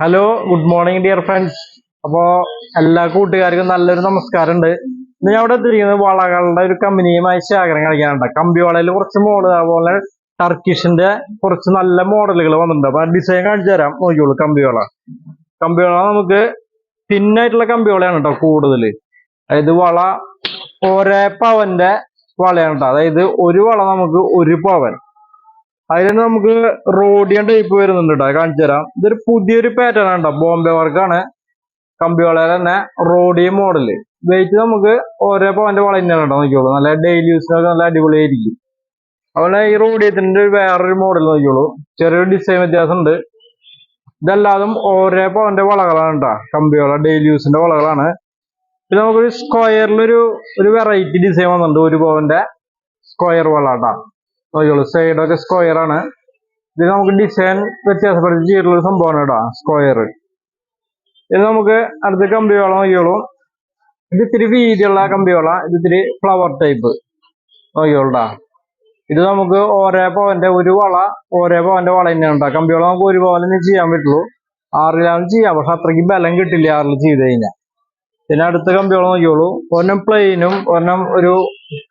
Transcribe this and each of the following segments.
Hello good morning dear friends അപ്പോ എല്ലാ കൂട്ടുകാർക്കും നല്ലൊരു നമസ്കാരം ഉണ്ട് ഇന്ന് ഞാൻ ഇവിടെ എത്തിയിരിക്കുന്നത് വളകളുടെ ഒരു കമ്പനിയുമായി ശേഖരം കളിക്കാനുണ്ട് കമ്പി വളയിൽ കുറച്ച് മോഡൽ അതുപോലെ ടർക്കിഷിന്റെ കുറച്ച് നല്ല മോഡലുകൾ വന്നിട്ടുണ്ട്. അപ്പൊ ഡിസൈൻ കാണിച്ചു തരാം. നോക്കിയോളൂ കമ്പിവള കമ്പിവള നമുക്ക് തിന്നായിട്ടുള്ള കമ്പിവളയാണ് കേട്ടോ കൂടുതൽ അതായത് വള ഒരേ പവന്റെ വളയാണ് കേട്ടോ. അതായത് ഒരു വള നമുക്ക് ഒരു പവൻ. അതിൽ നമുക്ക് റോഡിയൻ ടൈപ്പ് വരുന്നുണ്ട് കേട്ടോ കാണിച്ചു തരാം. ഇതൊരു പുതിയൊരു പാറ്റേൺ ആണ് കേട്ടോ ബോംബെ വർക്കാണ് കമ്പി വളയിൽ തന്നെ റോഡിയൻ മോഡൽ വെയിറ്റ് നമുക്ക് ഓരോ പവന്റെ വള തന്നെയാണ് കേട്ടോ നോക്കിയോളൂ നല്ല ഡെയിലി യൂസിനൊക്കെ നല്ല അടിപൊളിയായിരിക്കും. അതുപോലെ ഈ റോഡിയത്തിന്റെ ഒരു വേറൊരു മോഡൽ നോക്കിയോളൂ ചെറിയൊരു ഡിസൈൻ വ്യത്യാസമുണ്ട്. ഇതെല്ലാതും ഓരോ പവന്റെ വളകളാണ് കേട്ടോ കമ്പി വള ഡെയിലി യൂസിന്റെ വളകളാണ്. പിന്നെ നമുക്കൊരു സ്ക്വയറിലൊരു ഒരു വെറൈറ്റി ഡിസൈൻ വന്നിട്ടുണ്ട് ഒരു പവന്റെ സ്ക്വയർ വള കേട്ടോ നോക്കിയോളൂ സൈഡൊക്കെ സ്ക്വയർ ആണ്. ഇത് നമുക്ക് ഡിസൈൻ വ്യത്യാസപ്പെടുത്തി ചെയ്തിട്ടുള്ള ഒരു സംഭവമാണ് കേട്ടോ സ്ക്വയർ ഇത് നമുക്ക് അടുത്ത കമ്പിയോള നോക്കിയോളൂ ഇത് ഇത്തിരി വീതിയുള്ള കമ്പിയോള ഇത് ഇത്തിരി ഫ്ലവർ ടൈപ്പ് നോക്കിയോളൂട്ടാ ഇത് നമുക്ക് ഓരോ പവന്റെ ഒരു വള ഓരോ പവന്റെ വള തന്നെയാണ് കേട്ടോ കമ്പിയോളം നമുക്ക് ഒരു പവനെ ചെയ്യാൻ പറ്റുള്ളൂ. ആറിലാണ് ചെയ്യാം. പക്ഷെ അത്രയ്ക്ക് ബലം കിട്ടില്ല ആറിൽ ചെയ്ത് കഴിഞ്ഞാൽ. പിന്നെ അടുത്ത കമ്പിയോളം നോക്കിയോളൂ ഒരെണ്ണം പ്ലെയിനും ഒരെണ്ണം ഒരു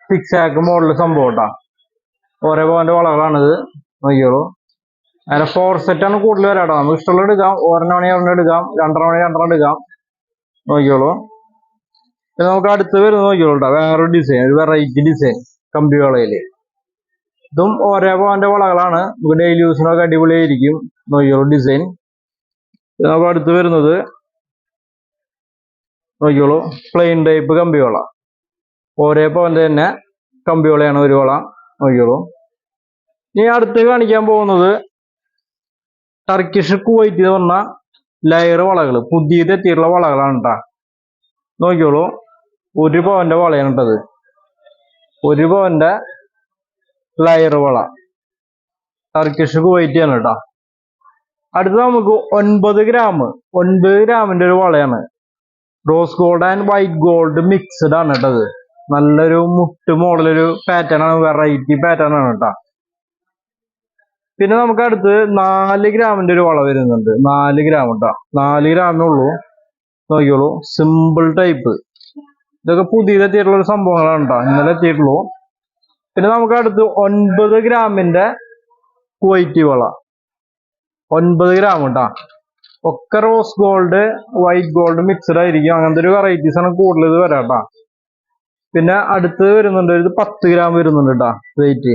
സിക്സ് ആക്ക് മോഡൽ സംഭവം കേട്ടോ ഓരോ പോയിന്റ് വളകളാണിത് നോക്കിയോളൂ അങ്ങനെ ഫോർ ആണ് കൂടുതൽ വരാട്ടോ. നമുക്ക് ഇഷ്ടമുള്ള എടുക്കാം. ഒരെണ്ണം മണി ഒരെണ്ണം എടുക്കാം. രണ്ടെണ്ണം മണി രണ്ടെണ്ണം എടുക്കാം. നോക്കിയോളൂ പിന്നെ നമുക്ക് അടുത്ത് വരുന്നത് നോക്കിയോളൂ കേട്ടോ വേറൊരു ഡിസൈൻ ഒരു വെറൈറ്റി ഡിസൈൻ കമ്പി വളയിൽ. ഇതും ഓരോ പോയിന്റ് വളകളാണ്. നമുക്ക് ഡെയിലി യൂസിനൊക്കെ അടിപൊളിയായിരിക്കും. നോക്കിയോളൂ ഡിസൈൻ നമുക്ക് അടുത്ത് വരുന്നത് നോക്കിയോളൂ പ്ലെയിൻ ടൈപ്പ് കമ്പി വള ഒരേ പോയിന്റ് തന്നെ കമ്പി വളയാണ് ഒരു വള. നോക്കിയോളൂ ഇനി അടുത്ത് കാണിക്കാൻ പോകുന്നത് ടർക്കിഷ് കുവൈറ്റ് എന്ന് പറഞ്ഞ ലയർ വളകൾ പുതിയത് എത്തിയിട്ടുള്ള വളകളാണ് കേട്ടാ നോക്കിയോളൂ ഒരു പവന്റെ വളയാണ് കേട്ടത് ഒരു പവന്റെ ലയർ വള. ടർക്കിഷ് കുവൈറ്റ് ആണ് കേട്ടാ അടുത്ത് നമുക്ക് ഒൻപത് ഗ്രാം. ഒൻപത് ഗ്രാമിന്റെ ഒരു വളയാണ്. Rose gold and white gold mixed ആണ് കേട്ടത് നല്ലൊരു മുട്ട് മോളിലൊരു പാറ്റേൺ ആണ് വെറൈറ്റി പാറ്റേൺ ആണ് കേട്ടാ പിന്നെ നമുക്ക് അടുത്ത് നാല് ഗ്രാമിന്റെ ഒരു വള വരുന്നുണ്ട്. നാല് ഗ്രാം കേട്ടോ നാല് ഗ്രാമേ ഉള്ളൂ. നോക്കിയോളൂ സിമ്പിൾ ടൈപ്പ് ഇതൊക്കെ പുതിയതെത്തിയിട്ടുള്ള ഒരു സംഭവങ്ങളാണ് കേട്ടോ ഇന്നലെ എത്തിയിട്ടുള്ളൂ. പിന്നെ നമുക്ക് അടുത്ത് ഒൻപത് ഗ്രാമിന്റെ ക്വൈറ്റി വള. ഒൻപത് ഗ്രാം കേട്ടോ ഒക്കെ rose gold white gold mixed ആയിരിക്കും. അങ്ങനത്തെ ഒരു വെറൈറ്റീസ് ആണ് കൂടുതൽ ഇത് വരാം കേട്ടോ പിന്നെ അടുത്ത് വരുന്നുണ്ട് ഇത് പത്ത് ഗ്രാം വരുന്നുണ്ട് കേട്ടോ വെയിറ്റ്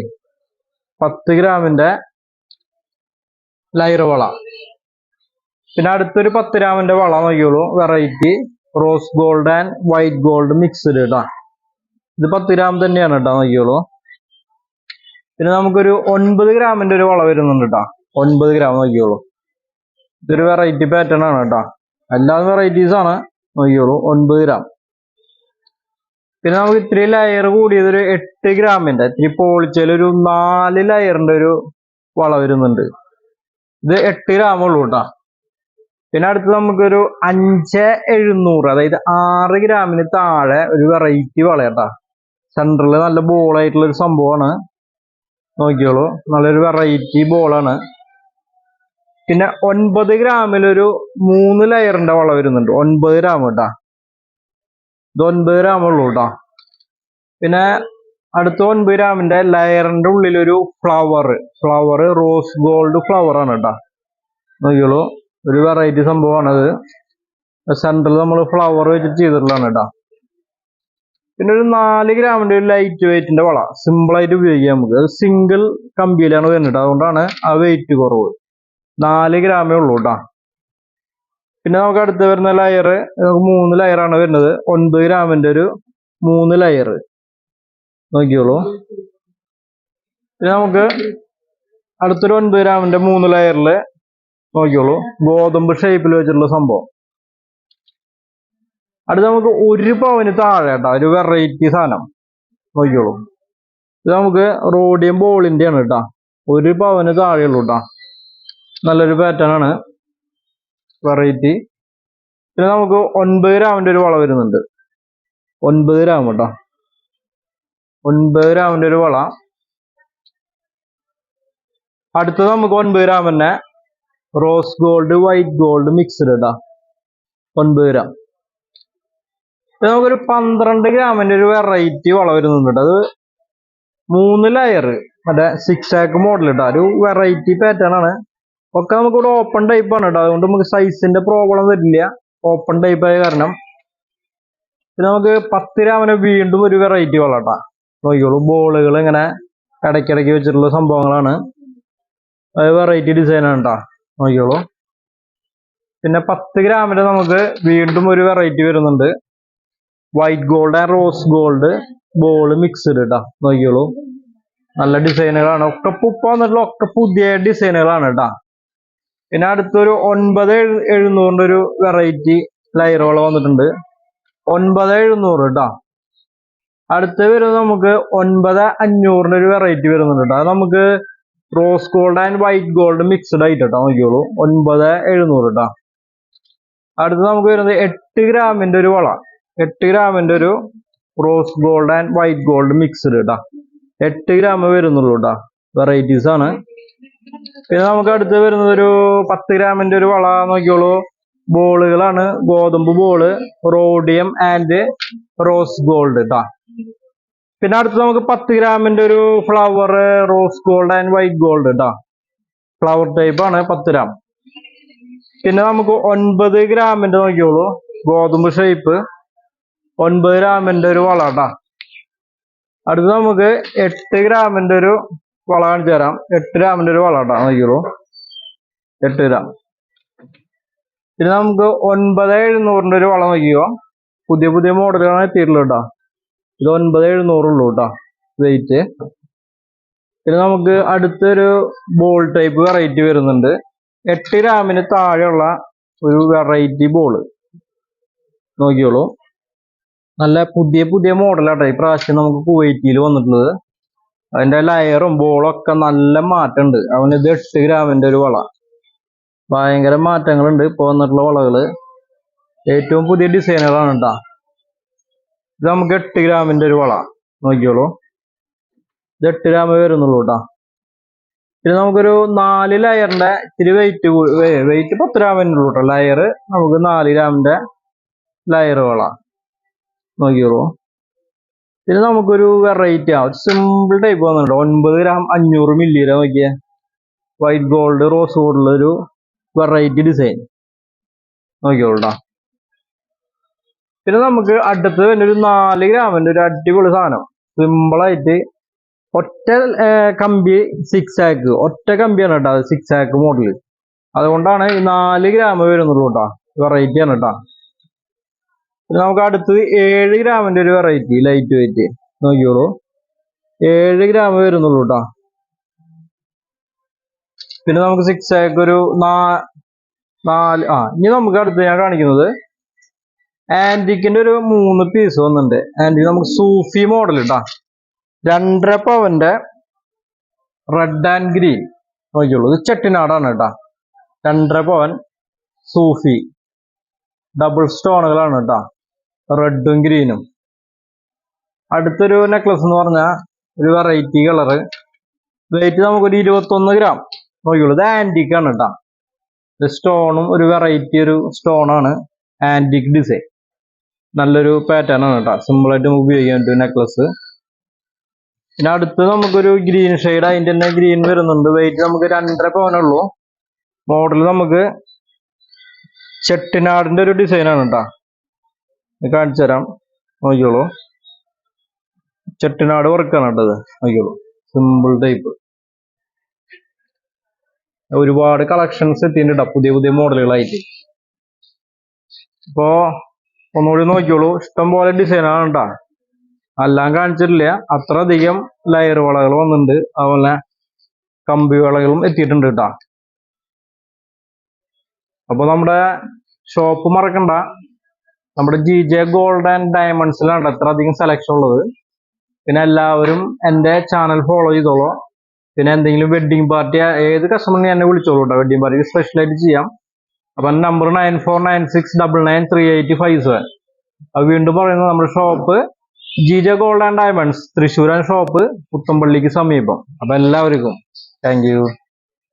പത്ത് ഗ്രാമിന്റെ ലൈറ വള പിന്നെ അടുത്തൊരു പത്ത് ഗ്രാമിന്റെ വള നോക്കിയോളൂ variety rose gold and white gold mixed കേട്ടോ ഇത് പത്ത് ഗ്രാം തന്നെയാണ് കേട്ടോ നോക്കിയോളൂ പിന്നെ നമുക്കൊരു ഒൻപത് ഗ്രാമിന്റെ ഒരു വള വരുന്നുണ്ട് കേട്ടോ ഒൻപത് ഗ്രാം നോക്കിയോളൂ ഇതൊരു വെറൈറ്റി പാറ്റേൺ ആണ് കേട്ടോ എല്ലാ വെറൈറ്റീസ് ആണ് നോക്കിയോളൂ ഒൻപത് ഗ്രാം. പിന്നെ നമുക്ക് ഇത്തിരി ലെയർ കൂടിയത് ഒരു എട്ട് ഗ്രാമിന്റെ ഇത്തിരി പോളിച്ചയിൽ ഒരു നാല് ലെയറിന്റെ ഒരു വള വരുന്നുണ്ട്. ഇത് എട്ട് ഗ്രാം ഉള്ളൂ കേട്ടോ. പിന്നെ അടുത്ത് നമുക്കൊരു അഞ്ച് എഴുന്നൂറ് അതായത് ആറ് ഗ്രാമിന് താഴെ ഒരു വെറൈറ്റി വള കേട്ടാ. സെൻട്രൽ നല്ല ബോൾ ആയിട്ടുള്ള ഒരു സംഭവമാണ്. നോക്കിയോളൂ നല്ലൊരു വെറൈറ്റി ബോളാണ് പിന്നെ ഒൻപത് ഗ്രാമിലൊരു മൂന്ന് ലെയറിന്റെ വള വരുന്നുണ്ട്. ഒൻപത് ഗ്രാം കേട്ടാ. ഇത് കേട്ടോ പിന്നെ അടുത്ത ഒൻപത് ഗ്രാമിന്റെ ലെയറിന്റെ ഉള്ളിലൊരു flower flower rose gold flower ആണ് കേട്ടോ. നോക്കിയോളൂ ഒരു വെറൈറ്റി സംഭവമാണത്. സെൻട്രൽ നമ്മൾ ഫ്ലവർ വെച്ചിട്ട് ചെയ്തിട്ടുള്ളതാണ് കേട്ടോ. പിന്നെ ഒരു നാല് ഗ്രാമിന്റെ ഒരു ലൈറ്റ് വെയിറ്റിന്റെ വള സിമ്പിൾ ആയിട്ട് ഉപയോഗിക്കാം നമുക്ക്. അത് സിംഗിൾ കമ്പിയിലാണ് വരുന്നത് അതുകൊണ്ടാണ് ആ വെയിറ്റ് കുറവ്. നാല് ഗ്രാമേ ഉള്ളൂ കേട്ടോ. പിന്നെ നമുക്ക് അടുത്ത് വരുന്ന ലെയർ നമുക്ക് മൂന്ന് ലെയറാണ് വരുന്നത്. ഒൻപത് ഗ്രാമിന്റെ ഒരു മൂന്ന് ലെയർ നോക്കിയോളൂ പിന്നെ നമുക്ക് അടുത്തൊരു ഒൻപത് ഗ്രാമിന്റെ മൂന്ന് ലെയറിൽ നോക്കിയോളൂ ഗോതമ്പ് ഷേപ്പിൽ വെച്ചിട്ടുള്ള സംഭവം. അടുത്ത് നമുക്ക് ഒരു പവന് താഴെ കേട്ടോ ഒരു വെറൈറ്റി സാധനം. നോക്കിയോളൂ ഇത് നമുക്ക് റോഡിയം ബോളിന്റെ ആണ് കേട്ടോ. ഒരു പവന് താഴെയുള്ളൂ കേട്ടോ. നല്ലൊരു പാറ്റേൺ ആണ്. വെറൈറ്റി പിന്നെ നമുക്ക് ഒൻപത് ഗ്രാമിന്റെ ഒരു വള വരുന്നുണ്ട്. ഒൻപത് ഗ്രാം കേട്ടോ. ഒൻപത് ഗ്രാമിന്റെ ഒരു വള. അടുത്തത് നമുക്ക് ഒൻപത് ഗ്രാം തന്നെ rose gold white gold mixed കേട്ടോ. ഒൻപത് ഗ്രാം ഇത് നമുക്കൊരു പന്ത്രണ്ട് ഗ്രാമിന്റെ ഒരു വെറൈറ്റി വള വരുന്നുണ്ട് കേട്ടോ. അത് മൂന്ന് ലെയർ മറ്റേ സിക്സ് ആക്ക് മോഡൽ കേട്ടോ. ഒരു വെറൈറ്റി പാറ്റേൺ ആണ്. ഒക്കെ നമുക്ക് ഇവിടെ ഓപ്പൺ ടൈപ്പ് ആണ് കേട്ടോ അതുകൊണ്ട് നമുക്ക് സൈസിന്റെ പ്രോബ്ലം വരില്ല. ഓപ്പൺ ടൈപ്പ് ആയ കാരണം. പിന്നെ നമുക്ക് പത്ത് രാമനെ വീണ്ടും ഒരു വെറൈറ്റി വളട്ടാ നോക്കിക്കോളൂ. ബോളുകൾ ഇങ്ങനെ ഇടയ്ക്കിടയ്ക്ക് വെച്ചിട്ടുള്ള സംഭവങ്ങളാണ്. അത് വെറൈറ്റി ഡിസൈൻ ആണ് കേട്ടോ നോക്കിക്കോളൂ. പിന്നെ പത്ത് ഗ്രാമിന് നമുക്ക് വീണ്ടും ഒരു വെറൈറ്റി വരുന്നുണ്ട്. White gold and rose gold ball mixed കേട്ടോ നോക്കിക്കോളൂ. നല്ല ഡിസൈനുകളാണ് ഒക്കെ ഇപ്പൊ വന്നിട്ടുള്ള ഒക്കെ പുതിയ ഡിസൈനുകളാണ് കേട്ടോ പിന്നെ അടുത്തൊരു ഒൻപത് എഴു- എഴുന്നൂറിന്റെ ഒരു വെറൈറ്റി ലൈറുകൾ വന്നിട്ടുണ്ട്. ഒൻപത് എഴുന്നൂറ് കേട്ടോ അടുത്ത് വരുന്നത് നമുക്ക് ഒൻപത് അഞ്ഞൂറിന്റെ ഒരു വെറൈറ്റി വരുന്നുണ്ട് കേട്ടോ അത് നമുക്ക് rose gold and white gold mixed ആയിട്ട് കേട്ടോ നോക്കിയോളൂ ഒൻപത് എഴുന്നൂറ് കേട്ടോ അടുത്ത് നമുക്ക് വരുന്നത് എട്ട് ഗ്രാമിന്റെ ഒരു വള. എട്ട് ഗ്രാമിന്റെ ഒരു rose gold and white gold mixed കേട്ടോ എട്ട് ഗ്രാം വരുന്നുള്ളൂ കേട്ടോ വെറൈറ്റീസ് ആണ്. പിന്നെ നമുക്ക് അടുത്ത് വരുന്നത് ഒരു പത്ത് ഗ്രാമിന്റെ ഒരു വള നോക്കിയോളൂ ബോളുകളാണ്. ഗോതമ്പ് ball rhodium and rose gold കേട്ടോ പിന്നെ അടുത്ത് നമുക്ക് പത്ത് ഗ്രാമിന്റെ ഒരു flower rose gold and white gold കേട്ടോ ഫ്ലവർ ടൈപ്പ് ആണ് പത്ത് ഗ്രാം പിന്നെ നമുക്ക് ഒൻപത് ഗ്രാമിന്റെ നോക്കിയോളൂ ഗോതമ്പ് ഷേപ്പ് ഒൻപത് ഗ്രാമിന്റെ ഒരു വള കേട്ടോ അടുത്ത് നമുക്ക് എട്ട് ഗ്രാമിന്റെ ഒരു വള കാണിച്ചു തരാം. എട്ട് ഗ്രാമിന്റെ ഒരു വള കേട്ടോ നോക്കിയോളൂ എട്ട് ഗ്രാം. പിന്നെ നമുക്ക് ഒൻപത് എഴുന്നൂറിന്റെ ഒരു വള നോക്കിയോ പുതിയ പുതിയ മോഡലുകളാണ് എത്തിയിട്ടുള്ളത് കേട്ടോ. ഇത് ഒൻപത് എഴുന്നൂറുള്ളൂ കേട്ടോ വെയിറ്റ് പിന്നെ നമുക്ക് അടുത്തൊരു ബോൾ ടൈപ്പ് വെറൈറ്റി വരുന്നുണ്ട്. എട്ട് ഗ്രാമിന് താഴെയുള്ള ഒരു വെറൈറ്റി ബോൾ നോക്കിയോളൂ നല്ല പുതിയ പുതിയ മോഡലാട്ടോ ഈ പ്രാവശ്യം നമുക്ക് കുവൈറ്റിയിൽ വന്നിട്ടുള്ളത്. അതിന്റെ ലയറും ബോളും ഒക്കെ നല്ല മാറ്റമുണ്ട് അവന് ഇത് എട്ട് ഗ്രാമിന്റെ ഒരു വള. ഭയങ്കര മാറ്റങ്ങളുണ്ട് ഇപ്പൊ വന്നിട്ടുള്ള വളകൾ. ഏറ്റവും പുതിയ ഡിസൈനുകളാണ് കേട്ടാ ഇത് നമുക്ക് എട്ട് ഗ്രാമിന്റെ ഒരു വള. നോക്കിയോളൂ ഇത് എട്ട് ഗ്രാം വരുന്നുള്ളൂ കേട്ടാ പിന്നെ നമുക്കൊരു നാല് ലയറിന്റെ ഇത്തിരി വെയിറ്റ് വെയിറ്റ് പത്ത് ഗ്രാമിന്റെ ഉള്ളൂ കേട്ടോ ലെയർ നമുക്ക് നാല് ഗ്രാമിന്റെ ലെയർ വള. നോക്കിയോളൂ പിന്നെ നമുക്കൊരു വെറൈറ്റി ആ. സിമ്പിൾ ടൈപ്പ് വന്നിട്ടുണ്ട്. ഒൻപത് ഗ്രാം അഞ്ഞൂറ് മില്ലിയിലെ നോക്കിയേ. വൈറ്റ് ഗോൾഡ് റോസ് ഗോൾഡിൽ ഒരു വെറൈറ്റി ഡിസൈൻ നോക്കിയോളൂ പിന്നെ നമുക്ക് അടുത്ത് തന്നെ ഒരു നാല് ഗ്രാമിന്റെ ഒരു അടിപൊളി സാധനം. സിമ്പിളായിട്ട് ഒറ്റ കമ്പി സിക്സ് ആക്ക് ഒറ്റ കമ്പിയാണ് കേട്ടോ സിക്സ് ആക്ക് മോഡൽ അതുകൊണ്ടാണ് ഈ നാല് ഗ്രാം വരുന്നുള്ളൂ കേട്ടോ. വെറൈറ്റിയാണ് കേട്ടോ. നമുക്ക് അടുത്തത് ഏഴ് ഗ്രാമിന്റെ ഒരു വെറൈറ്റി ലൈറ്റ് വെയിറ്റ് നോക്കിയോളൂ ഏഴ് ഗ്രാം വരുന്നുള്ളൂ കേട്ടോ പിന്നെ നമുക്ക് സിക്സ് ആക്ക് ഒരു നാല് ആ ഇനി നമുക്ക് അടുത്ത് ഞാൻ കാണിക്കുന്നത് ആന്റിക്കിന്റെ ഒരു മൂന്ന് പീസ് വന്നിട്ടുണ്ട്. ആന്റിക് നമുക്ക് സൂഫി മോഡൽ കേട്ടോ രണ്ടര പവന്റെ റെഡ് ആൻഡ് ഗ്രീൻ നോക്കിയുള്ളൂ ഇത് ചെട്ടിനാടാണ് കേട്ടോ രണ്ടര പവൻ സൂഫി. ഡബിൾ സ്റ്റോണുകളാണ് കേട്ടോ റെഡും ഗ്രീനും. അടുത്തൊരു നെക്ലസ് എന്ന് പറഞ്ഞാൽ ഒരു വെറൈറ്റി കളറ് വെയിറ്റ് നമുക്കൊരു ഇരുപത്തൊന്ന് ഗ്രാം നോക്കിയുള്ളൂ ഇത് ആന്റിക് ആണ് കേട്ടോ സ്റ്റോണും ഒരു വെറൈറ്റി ഒരു സ്റ്റോണാണ് ആന്റിക് ഡിസൈൻ നല്ലൊരു പാറ്റേൺ ആണ് കേട്ടോ സിമ്പിളായിട്ട് നമുക്ക് ഉപയോഗിക്കാൻ പറ്റും നെക്ലസ് പിന്നെ അടുത്ത് നമുക്കൊരു ഗ്രീൻ ഷെയ്ഡ് അതിന്റെ തന്നെ ഗ്രീൻ വരുന്നുണ്ട്. വെയിറ്റ് നമുക്ക് രണ്ടര പവനുള്ളൂ മോഡൽ നമുക്ക് ചെട്ടിനാടിന്റെ ഒരു ഡിസൈൻ ആണ് കേട്ടോ കാണിച്ചു തരാം. നോക്കിയോളൂ ചെട്ടിനാട് വർക്കാണ് കേട്ടത് നോക്കിയോളൂ സിമ്പിൾ ടൈപ്പ് ഒരുപാട് കളക്ഷൻസ് എത്തിയിട്ടുണ്ട് ട്ടോ, പുതിയ പുതിയ മോഡലുകളായിട്ട് ഇപ്പോ ഒന്നുകൂടി നോക്കിയോളൂ ഇഷ്ടം പോലെ ഡിസൈൻ ആണ് കേട്ടോ എല്ലാം കാണിച്ചിട്ടില്ല. അത്ര അധികം ലയർ വളകൾ വന്നിട്ടുണ്ട്. അതുപോലെ കമ്പി വളകളും എത്തിയിട്ടുണ്ട് കേട്ടോ അപ്പൊ നമ്മുടെ ഷോപ്പ് മറക്കണ്ട. നമ്മുടെ ജി ജെ ഗോൾഡ് ആൻഡ് ഡയമണ്ട്സിലാണ് അത്ര അധികം സെലക്ഷൻ ഉള്ളത്. പിന്നെ എല്ലാവരും എന്റെ ചാനൽ ഫോളോ ചെയ്തോളൂ. പിന്നെ എന്തെങ്കിലും വെഡിങ് പാർട്ടി ഏത് കസ്റ്റമറിനെ എന്നെ വിളിച്ചോളൂ കേട്ടോ വെഡിങ് പാർട്ടിക്ക് സ്പെഷ്യലായിട്ട് ചെയ്യാം. അപ്പൊ number nine four nine six double nine three eight five seven അത് വീണ്ടും പറയുന്നത് നമ്മുടെ shop G J gold and diamonds തൃശ്ശൂരാൻ shop പുത്തമ്പള്ളിക്ക് സമീപം. അപ്പൊ എല്ലാവർക്കും താങ്ക്